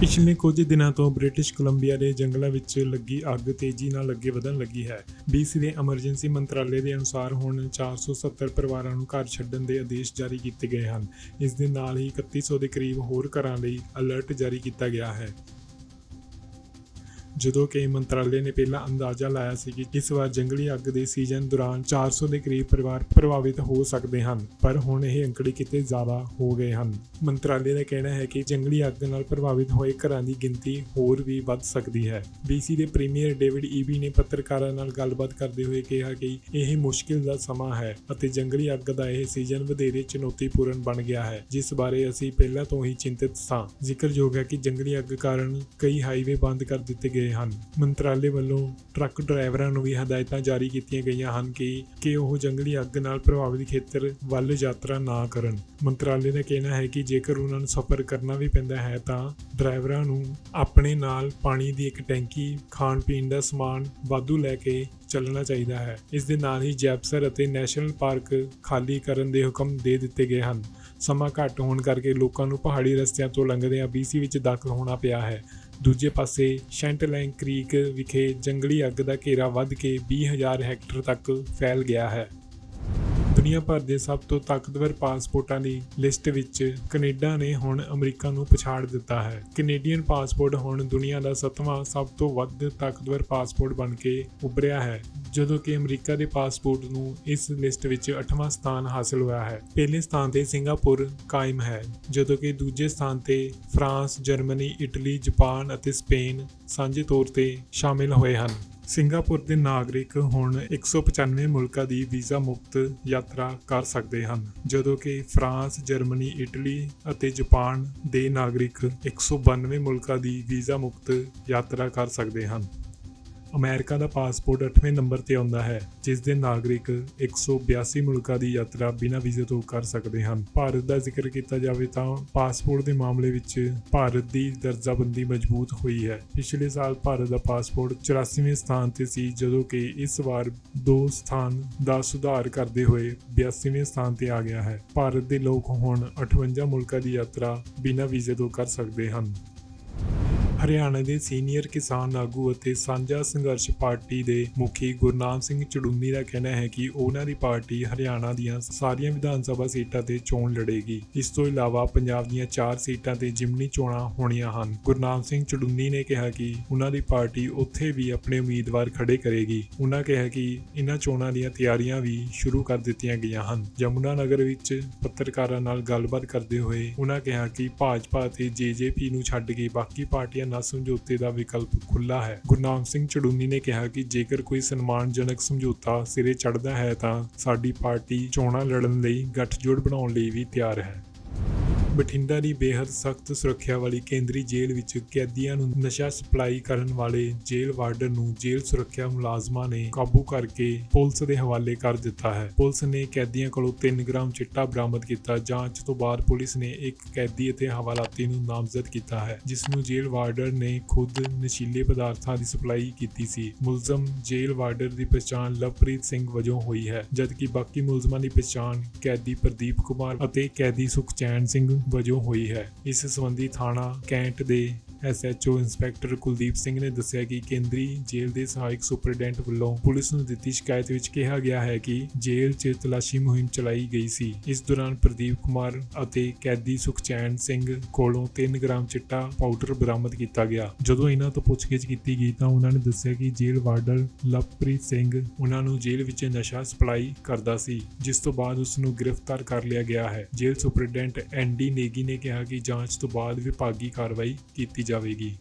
ਪਿਛਲੇ ਕੁਝ ਦਿਨਾਂ ਤੋਂ ਬ੍ਰਿਟਿਸ਼ ਕੋਲੰਬੀਆ ਦੇ ਜੰਗਲਾਂ ਵਿੱਚ ਲੱਗੀ ਅੱਗ ਤੇਜ਼ੀ ਨਾਲ ਅੱਗੇ ਵਧਣ ਲੱਗੀ ਹੈ। BC ਦੇ ਐਮਰਜੈਂਸੀ ਮੰਤਰਾਲੇ ਦੇ ਅਨੁਸਾਰ ਹੁਣ 470 ਪਰਿਵਾਰਾਂ ਨੂੰ ਘਰ ਛੱਡਣ ਦੇ ਆਦੇਸ਼ ਜਾਰੀ ਕੀਤੇ ਗਏ ਹਨ। ਇਸ ਦੇ ਨਾਲ ਹੀ 3100 ਦੇ ਕਰੀਬ ਹੋਰ ਘਰਾਂ ਲਈ ਅਲਰਟ ਜਾਰੀ ਕੀਤਾ ਗਿਆ ਹੈ। ਜਦੋਂ ਕਿ ਮੰਤਰਾਲੇ ਨੇ ਪਹਿਲਾਂ ਅੰਦਾਜ਼ਾ ਲਾਇਆ ਸੀ ਕਿ ਇਸ ਵਾਰ ਜੰਗਲੀ ਅੱਗ ਦੇ ਸੀਜ਼ਨ ਦੌਰਾਨ 400 ਦੇ ਕਰੀਬ ਪਰਿਵਾਰ ਪ੍ਰਭਾਵਿਤ ਹੋ ਸਕਦੇ ਹਨ, ਪਰ ਹੁਣ ਇਹ ਅੰਕੜੇ ਕਿਤੇ ਜ਼ਿਆਦਾ ਹੋ ਗਏ ਹਨ। ਮੰਤਰਾਲੇ ਦਾ ਕਹਿਣਾ ਹੈ ਕਿ ਜੰਗਲੀ ਅੱਗ ਨਾਲ ਪ੍ਰਭਾਵਿਤ ਹੋਏ ਘਰਾਂ ਦੀ ਗਿਣਤੀ ਹੋਰ ਵੀ ਵੱਧ ਸਕਦੀ ਹੈ। BC ਦੇ ਪ੍ਰੀਮੀਅਰ ਡੇਵਿਡ ਈਬੀ ਨੇ ਪੱਤਰਕਾਰਾਂ ਨਾਲ ਗੱਲਬਾਤ ਕਰਦੇ ਹੋਏ ਕਿਹਾ ਕਿ ਇਹ ਮੁਸ਼ਕਿਲ ਦਾ ਸਮਾਂ ਹੈ ਅਤੇ ਜੰਗਲੀ ਅੱਗ ਦਾ ਇਹ ਸੀਜ਼ਨ ਵਧੇਰੇ ਚੁਣੌਤੀਪੂਰਨ ਬਣ ਗਿਆ ਹੈ, ਜਿਸ ਬਾਰੇ ਅਸੀਂ ਪਹਿਲਾਂ ਤੋਂ ਹੀ ਚਿੰਤਤ ਸਾਂ। ਜ਼ਿਕਰਯੋਗ ਹੈ ਕਿ ਜੰਗਲੀ ਅੱਗ ਕਾਰਨ ਕਈ ਹਾਈਵੇ ਬੰਦ ਕਰ ਦਿੱਤੇ ਗਏ ਹਨ। ਮੰਤਰਾਲੇ ਵੱਲੋਂ ਟਰੱਕ ਡਰਾਈਵਰਾਂ ਨੂੰ ਵੀ ਹਦਾਇਤਾਂ ਜਾਰੀ ਕੀਤੀਆਂ ਗਈਆਂ ਹਨ ਕਿ ਕਿ ਉਹ ਜੰਗਲੀ ਅੱਗ ਨਾਲ ਪ੍ਰਭਾਵਿਤ ਖੇਤਰ ਵੱਲ ਯਾਤਰਾ ਨਾ ਕਰਨ। ਮੰਤਰਾਲੇ ਦਾ ਕਹਿਣਾ ਹੈ ਕਿ ਜੇਕਰ ਉਹਨਾਂ ਨੂੰ ਸਫ਼ਰ ਕਰਨਾ ਵੀ ਪੈਂਦਾ ਹੈ ਤਾਂ ਡਰਾਈਵਰਾਂ ਨੂੰ ਆਪਣੇ ਨਾਲ ਪਾਣੀ ਦੀ ਇੱਕ ਟੈਂਕੀ, ਖਾਣ ਪੀਣ ਦਾ ਸਮਾਨ ਵਾਧੂ ਲੈ ਕੇ ਚੱਲਣਾ ਚਾਹੀਦਾ ਹੈ। ਇਸ ਦੇ ਨਾਲ ਹੀ ਜੈਪਸਰ ਅਤੇ ਨੈਸ਼ਨਲ ਪਾਰਕ ਖਾਲੀ ਕਰਨ ਦੇ ਹੁਕਮ ਦੇ ਦਿੱਤੇ ਗਏ ਹਨ। ਸਮਾਂ ਘੱਟ ਹੋਣ ਕਰਕੇ ਲੋਕਾਂ ਨੂੰ ਪਹਾੜੀ ਰਸਤਿਆਂ ਤੋਂ ਲੰਘਦਿਆਂ BC ਵਿੱਚ ਦਾਖਲ ਹੋਣਾ ਪਿਆ ਹੈ। ਦੂਜੇ ਪਾਸੇ, ਸ਼ੈਂਟਲੈਂਗ ਕ੍ਰੀਕ ਵਿਖੇ ਜੰਗਲੀ ਅੱਗ ਦਾ ਘੇਰਾ ਵੱਧ ਕੇ 20000 ਹੈਕਟਰ ਤੱਕ ਫੈਲ ਗਿਆ ਹੈ। ਦੁਨੀਆ ਭਰ ਦੇ ਸਭ ਤੋਂ ਤਾਕਤਵਰ ਪਾਸਪੋਰਟਾਂ ਦੀ ਲਿਸਟ ਵਿੱਚ ਕੈਨੇਡਾ ਨੇ ਹੁਣ ਅਮਰੀਕਾ ਨੂੰ ਪਛਾੜ ਦਿੱਤਾ ਹੈ। ਕੈਨੇਡੀਅਨ ਪਾਸਪੋਰਟ ਹੁਣ ਦੁਨੀਆ ਦਾ ਸੱਤਵਾਂ ਸਭ ਤੋਂ ਵੱਧ ਤਾਕਤਵਰ ਪਾਸਪੋਰਟ ਬਣ ਕੇ ਉੱਭਰਿਆ ਹੈ, ਜਦੋਂ ਕਿ ਅਮਰੀਕਾ ਦੇ ਪਾਸਪੋਰਟ ਨੂੰ ਇਸ ਲਿਸਟ ਵਿੱਚ 8ਵਾਂ ਸਥਾਨ ਹਾਸਲ ਹੋਇਆ ਹੈ। ਪਹਿਲੇ ਸਥਾਨ ਤੇ ਸਿੰਗਾਪੁਰ ਕਾਇਮ ਹੈ, ਜਦੋਂ ਕਿ ਦੂਜੇ ਸਥਾਨ ਤੇ ਫਰਾਂਸ, ਜਰਮਨੀ, ਇਟਲੀ, ਜਾਪਾਨ ਅਤੇ ਸਪੇਨ ਸਾਂਝੇ ਤੌਰ ਤੇ ਸ਼ਾਮਿਲ ਹੋਏ ਹਨ। ਸਿੰਗਾਪੁਰ ਦੇ ਨਾਗਰਿਕ ਹੁਣ 195 ਮੁਲਕਾਂ ਦੀ ਵੀਜ਼ਾ ਮੁਕਤ ਯਾਤਰਾ ਕਰ ਸਕਦੇ ਹਨ ਜਦੋਂ ਕਿ ਫਰਾਂਸ, ਜਰਮਨੀ, ਇਟਲੀ ਅਤੇ ਜਾਪਾਨ ਦੇ ਨਾਗਰਿਕ 192 ਮੁਲਕਾਂ ਦੀ ਵੀਜ਼ਾ ਮੁਕਤ ਯਾਤਰਾ ਕਰ ਸਕਦੇ ਹਨ। ਅਮਰੀਕਾ ਦਾ ਪਾਸਪੋਰਟ 8ਵੇਂ ਨੰਬਰ ਤੇ ਆਉਂਦਾ ਹੈ, ਜਿਸ ਦੇ ਨਾਗਰਿਕ 182 ਮੁਲਕਾਂ ਦੀ ਯਾਤਰਾ ਬਿਨਾਂ ਵੀਜ਼ੇ ਤੋਂ ਕਰ ਸਕਦੇ ਹਨ। ਭਾਰਤ ਦਾ ਜ਼ਿਕਰ ਕੀਤਾ ਜਾਵੇ ਤਾਂ ਪਾਸਪੋਰਟ ਦੇ ਮਾਮਲੇ ਵਿੱਚ ਭਾਰਤ ਦੀ ਦਰਜਾਬੰਦੀ ਮਜ਼ਬੂਤ ਹੋਈ ਹੈ। ਪਿਛਲੇ ਸਾਲ ਭਾਰਤ ਦਾ ਪਾਸਪੋਰਟ 84ਵੇਂ ਸਥਾਨ ਤੇ ਸੀ, ਜਦੋਂ ਕਿ ਇਸ ਵਾਰ ਦੋ ਸਥਾਨ ਦਾ ਸੁਧਾਰ ਕਰਦੇ ਹੋਏ 82ਵੇਂ ਸਥਾਨ ਤੇ ਆ ਗਿਆ ਹੈ। ਭਾਰਤ ਦੇ ਲੋਕ ਹੁਣ 58 ਮੁਲਕਾਂ ਦੀ ਯਾਤਰਾ ਬਿਨਾਂ ਵੀਜ਼ੇ ਤੋਂ ਕਰ ਸਕਦੇ ਹਨ। ਹਰਿਆਣਾ ਦੇ ਸੀਨੀਅਰ ਕਿਸਾਨ ਆਗੂ ਅਤੇ ਸਾਂਝਾ ਸੰਘਰਸ਼ ਪਾਰਟੀ ਦੇ ਮੁਖੀ ਗੁਰਨਾਮ ਸਿੰਘ ਚੜੂਨੀ ਦਾ ਕਹਿਣਾ ਹੈ ਕਿ ਉਹਨਾਂ ਦੀ ਪਾਰਟੀ ਹਰਿਆਣਾ ਦੀਆਂ ਸਾਰੀਆਂ ਵਿਧਾਨ ਸਭਾ ਸੀਟਾਂ ਤੇ ਚੋਣ ਲੜੇਗੀ। ਇਸ ਤੋਂ ਇਲਾਵਾ ਪੰਜਾਬ ਦੀਆਂ 4 ਸੀਟਾਂ ਤੇ ਜਿਮਨੀ ਚੋਣਾਂ ਹੋਣੀਆਂ ਹਨ। ਗੁਰਨਾਮ ਸਿੰਘ ਚੜੂਨੀ ਨੇ ਕਿਹਾ ਕਿ ਉਹਨਾਂ ਦੀ ਪਾਰਟੀ ਉੱਥੇ ਵੀ ਆਪਣੇ ਉਮੀਦਵਾਰ ਖੜੇ ਕਰੇਗੀ। ਉਹਨਾਂ ਕਿਹਾ ਕਿ ਇਹਨਾਂ ਚੋਣਾਂ ਦੀਆਂ ਤਿਆਰੀਆਂ ਵੀ ਸ਼ੁਰੂ ਕਰ ਦਿੱਤੀਆਂ ਗਈਆਂ ਹਨ। ਯਮੁਨਾ ਨਗਰ ਵਿੱਚ ਪੱਤਰਕਾਰਾਂ ਨਾਲ ਗੱਲਬਾਤ ਕਰਦੇ ਹੋਏ ਉਹਨਾਂ ਕਿਹਾ ਕਿ ਭਾਜਪਾ ਅਤੇ ਜੇਜੇਪੀ ਨੂੰ ਛੱਡ ਕੇ ਬਾਕੀ ਪਾਰਟੀਆਂ ਨਾਲ ਸਮਝੌਤੇ ਦਾ ਵਿਕਲਪ ਖੁੱਲ੍ਹਾ ਹੈ। ਗੁਰਨਾਮ ਸਿੰਘ ਚੜੂਨੀ ਨੇ ਕਿਹਾ ਕਿ ਜੇਕਰ ਕੋਈ ਸਨਮਾਨਜਨਕ ਸਮਝੌਤਾ ਸਿਰੇ ਚੜ੍ਹਦਾ ਹੈ ਤਾਂ ਸਾਡੀ ਪਾਰਟੀ ਚੋਣਾਂ ਲੜਨ ਲਈ ਗੱਠਜੋੜ ਬਣਾਉਣ ਲਈ ਵੀ ਤਿਆਰ ਹੈ। ਬਠਿੰਡਾ ਦੀ ਬੇहद ਸਖਤ ਸੁਰੱਖਿਆ ਵਾਲੀ ਕੇਂਦਰੀ ਜੇਲ੍ਹ ਵਿੱਚ ਕੈਦੀਆਂ ਨੂੰ ਨਸ਼ਾ ਸਪਲਾਈ ਕਰਨ ਵਾਲੇ ਜੇਲ੍ਹ ਵਾਰਡਨ ਨੂੰ ਜੇਲ੍ਹ ਸੁਰੱਖਿਆ ਮੁਲਾਜ਼ਮਾਂ ਨੇ ਕਾਬੂ ਕਰਕੇ ਪੁਲਿਸ ਦੇ ਹਵਾਲੇ ਕਰ ਦਿੱਤਾ ਹੈ। ਪੁਲਿਸ ਨੇ ਕੈਦੀਆਂ ਕੋਲੋਂ 3 ਗ੍ਰਾਮ ਚਿੱਟਾ ਬਰਾਮਦ ਕੀਤਾ, ਜਾਂਚ ਤੋਂ ਬਾਅਦ ਪੁਲਿਸ ਨੇ ਇੱਕ ਕੈਦੀ ਅਤੇ ਹਵਾਲਾਤੀ ਨੂੰ ਨਾਮਜ਼ਦ ਕੀਤਾ ਹੈ, ਜਿਸ ਨੂੰ ਜੇਲ੍ਹ ਵਾਰਡਰ ਨੇ ਖੁਦ ਨਸ਼ੀਲੇ ਪਦਾਰਥਾਂ ਦੀ ਸਪਲਾਈ ਕੀਤੀ ਸੀ। ਮੁਲਜ਼ਮ ਜੇਲ੍ਹ ਵਾਰਡਰ ਦੀ ਪਛਾਣ ਲਵਪ੍ਰੀਤ ਸਿੰਘ ਵਜੋਂ ਹੋਈ ਹੈ, ਜਦਕਿ ਬਾਕੀ ਮੁਲਜ਼ਮਾਂ ਦੀ ਪਛਾਣ ਕੈਦੀ ਪ੍ਰਦੀਪ ਕੁਮਾਰ ਅਤੇ ਕੈਦੀ ਸੁਖਚੈਨ ਸਿੰਘ ਵਜੋਂ ਹੋਈ ਹੈ। ਇਸ ਸੰਬੰਧੀ ਥਾਣਾ ਕੈਂਟ ਦੇ ਐਸਐਚਓ ਇੰਸਪੈਕਟਰ ਕੁਲਦੀਪ ਸਿੰਘ ਨੇ ਦੱਸਿਆ ਕਿ ਕੇਂਦਰੀ ਜੇਲ੍ਹ ਦੇ ਸਹਾਇਕ ਸੁਪਰਡੈਂਟ ਵੱਲੋਂ ਪੁਲਿਸ ਨੂੰ ਦਿੱਤੀ ਸ਼ਿਕਾਇਤ ਵਿੱਚ ਕਿਹਾ ਗਿਆ ਹੈ ਕਿ ਜੇਲ੍ਹ 'ਚ ਤਲਾਸ਼ੀ ਮੁਹਿੰਮ ਚਲਾਈ ਗਈ ਸੀ। ਇਸ ਦੌਰਾਨ ਪ੍ਰਦੀਪ ਕੁਮਾਰ ਅਤੇ ਕੈਦੀ ਸੁਖਚੈਨ ਸਿੰਘ ਕੋਲੋਂ 3 ਗ੍ਰਾਮ ਚਿੱਟਾ ਪਾਊਡਰ ਬਰਾਮਦ ਕੀਤਾ ਗਿਆ। ਜਦੋਂ ਇਹਨਾਂ ਤੋਂ ਪੁੱਛਗਿੱਛ ਕੀਤੀ ਗਈ ਤਾਂ ਉਹਨਾਂ ਨੇ ਦੱਸਿਆ ਕਿ ਜੇਲ੍ਹ ਵਾਰਡਰ ਲਵਪ੍ਰੀਤ ਸਿੰਘ ਉਹਨਾਂ ਨੂੰ ਜੇਲ੍ਹ ਵਿੱਚ ਨਸ਼ਾ ਸਪਲਾਈ ਕਰਦਾ ਸੀ, ਜਿਸ ਤੋਂ ਬਾਅਦ ਉਸ ਨੂੰ ਗ੍ਰਿਫਤਾਰ ਕਰ ਲਿਆ ਗਿਆ ਹੈ। ਜੇਲ੍ਹ ਸੁਪਰਡੈਂਟ ਐਨਡੀ ਨੇਗੀ ਨੇ ਕਿਹਾ ਕਿ ਜਾਂਚ ਤੋਂ ਬਾਅਦ ਵਿਭਾਗੀ ਕਾਰਵਾਈ ਕੀਤੀ ਜਾ Norwegii.